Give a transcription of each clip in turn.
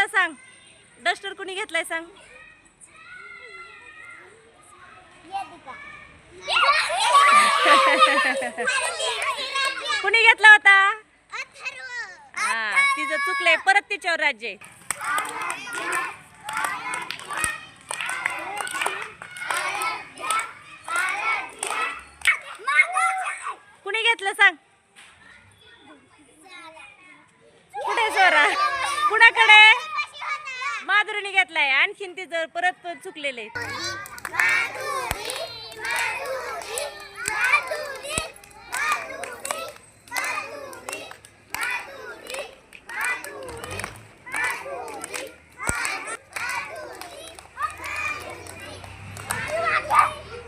सांग. डस्टर कुणी घेतलं घेतलाय सांग. कुणी घेतला होता? हा तिचं चुकलंय. परत तिच्यावर राज्य कुणी घेतलं सांग? माधुरीने घेतलाय. आणखीन तिचं परत चुकलेलं.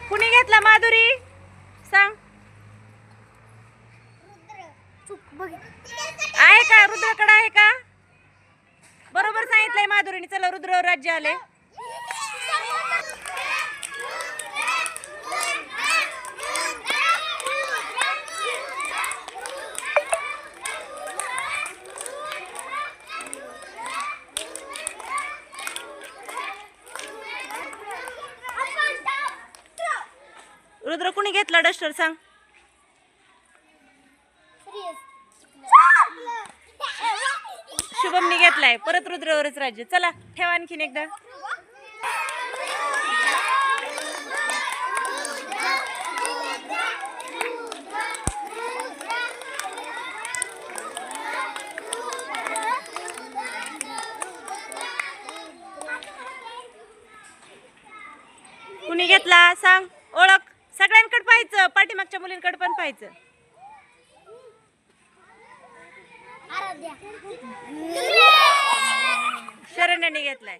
कुणी घेतला माधुरी? सांग. आहे का? रुद्रकडे आहे माधुरीने रुद्र राज्य आले रुद्र कुणी घेतला डस्टर सांग. शुभमनी घेतलाय. परत रुद्रवरच राज्य चला ठेवा आणखीन एकदा. कुणी घेतला? सांग. ओळख. सगळ्यांकडे पाहायचं. पाठीमागच्या मुलींकडे पण पाहायचं. शरण्याने घेतलाय.